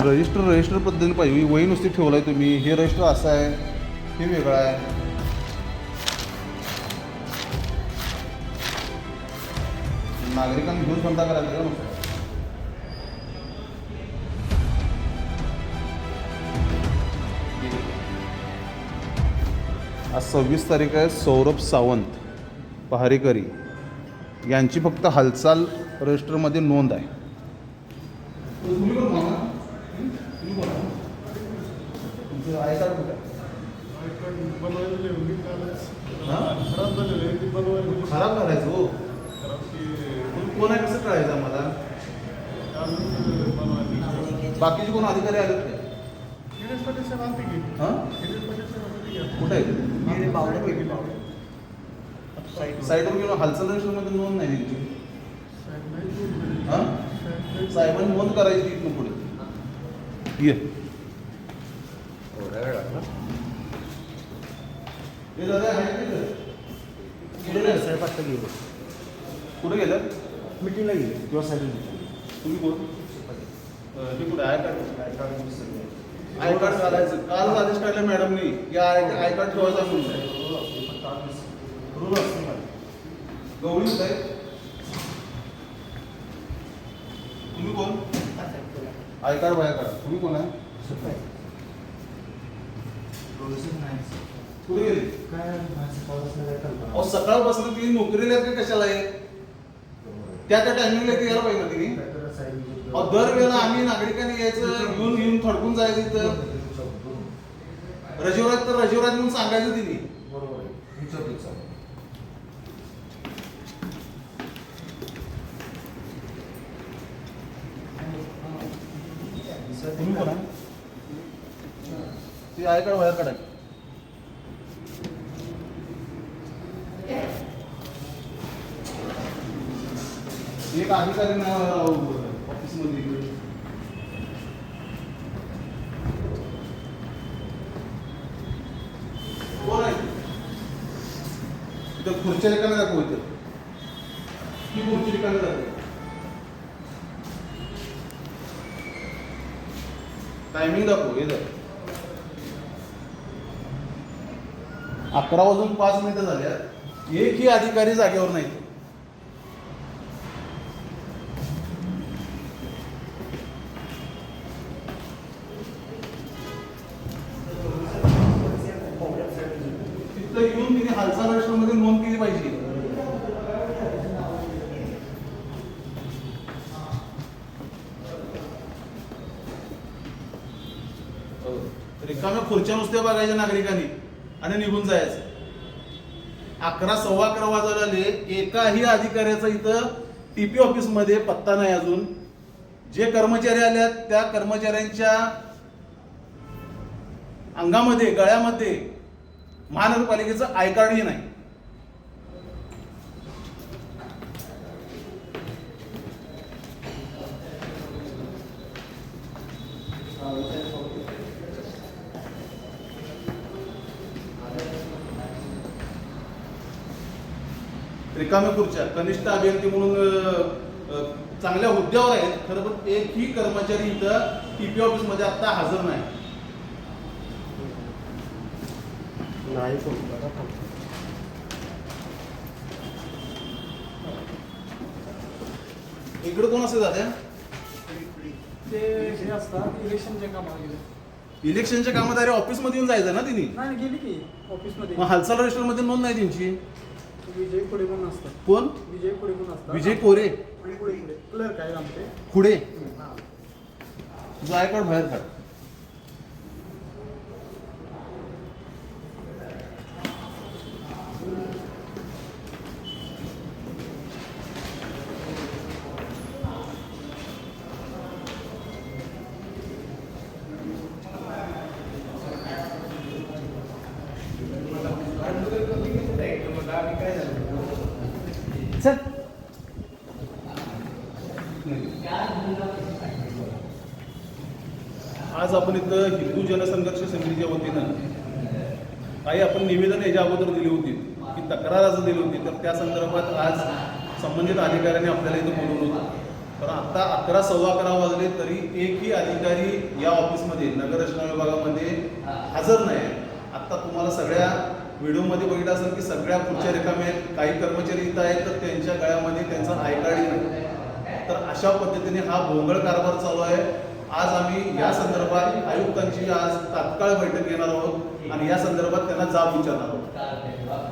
Register register पद्धतीने पाहिजे. वही नुसती ठेवलं आहे तुम्ही. हे रजिस्टर असं आहे. हे वेगळं आहे. नागरिकांनी घेऊन बंद करायला का नुसतं आज सव्वीस तारीख आहे सौरभ सावंत पहारेकरी. यांची फक्त हालचाल रजिस्टरमध्ये नोंद आहे. खराब करायचं हो कोण आहे कसं कळायचं आम्हाला बाकीचे कोण अधिकारी आले काय हां कुठं आहे साईडवर गेलो हालचाल रजिस्टरमध्ये नोंद नाही त्यांची हां? साहेबांनी नोंद करायची इथून पुढे. ये हे दादा आहे का इथं? कुठे गेलं? साहेब आता गेले कुठे गेलं मिटिंगला गेले किंवा साहेब तुम्ही कोण हे कुठे आय कार्ड आय कार्ड घालायचं काल आदेश काढला मॅडमनी की आय आय कार्ड ठेवायचा म्हणून गवळी आहे तुम्ही कोण आय कार्ड बाहेर काढा तुम्ही कोण आहे कुठे गेले अहो सकाळपासून ती नोकरीला आहेत का कशाला आहे? त्या त्या टायमिंगला ते यायला पाहिजे ना तिने. अहो दरवेळेला आम्ही नागरिकांनी यायचं घेऊन घेऊन थडकून जायचं. इथं रजिवराज तर रजिवराज म्हणून सांगायचं तिने. तुम्ही कोण आहे ती आय कार्ड एक अधिकारी ना ऑफिसमध्ये कोण आहे? इथं खुर्च्या रिकाम्या दाखव इथं. ही खुर्ची रिकाम्या दाखव. टायमिंग दाखव हे अकरा वाजून पाच मिनिटं झाल्या एकही अधिकारी जागेवर नाही तिथं येऊन तिने हालचाल राष्ट्रामध्ये नोंद केली पाहिजे. हो, रिकाम्या खुर्च्या नुसत्या बघायच्या नागरिकांनी आणि निघून जायचं. अकरा सव्वा अकरा वाजायला एकाही अधिकाऱ्याचा इथं टीपी ऑफिसमध्ये पत्ता नाही अजून. जे कर्मचारी आल्यात त्या कर्मचाऱ्यांच्या अंगामध्ये गळ्यामध्ये महानगरपालिकेचं आय कार्डही नाही. रिकाम्या खुर्च्या कनिष्ठ अभियंते म्हणून चांगल्या हुद्द्यावर आहेत खरं पण एकही कर्मचारी इथं टीपी ऑफिसमध्ये आता हजर नाही. नाही इकडे कोण असे दादा? ते हे असतात इलेक्शनच्या कामाला इलेक्शनच्या कामात अरे ऑफिसमध्ये येऊन जायचं ना तिने? नाही गेली की ऑफिसमध्ये. मग हालचाल रजिस्टरमध्ये नोंद नाही त्यांची? विजय पुढे पण असतात. कोण? विजय पुढे पण असतात. विजय कोरे. आणि पुढे पुढे. क्लर्क आहे आमचे. आय कार्ड बाहेर काढ. चल. आज आपण इथं हिंदू जनसंघर्ष समितीच्या वतीनं काही आपण निवेदन याच्या अगोदर दिली होती की तक्रार आज दिली होती तर त्या संदर्भात आज संबंधित अधिकाऱ्यांनी आपल्याला इथं बोलवलं होतं. पण आता अकरा सव्वा अकरा वाजले तरी एकही अधिकारी या ऑफिसमध्ये नगररचना विभागामध्ये हजर नाही व्हिडिओमध्ये बघितलं असेल की सगळ्या खुर्च्या रिकाम्या आहेत काही कर्मचारी इथं आहेत तर त्यांच्या गळ्यामध्ये त्यांचा आय नाही तर अशा पद्धतीने हा भोंगळ कारभार चालू आहे. आज आम्ही या संदर्भात आयुक्तांची आज तात्काळ बैठक घेणार आहोत आणि या संदर्भात त्यांना जाब विचारणार आहोत.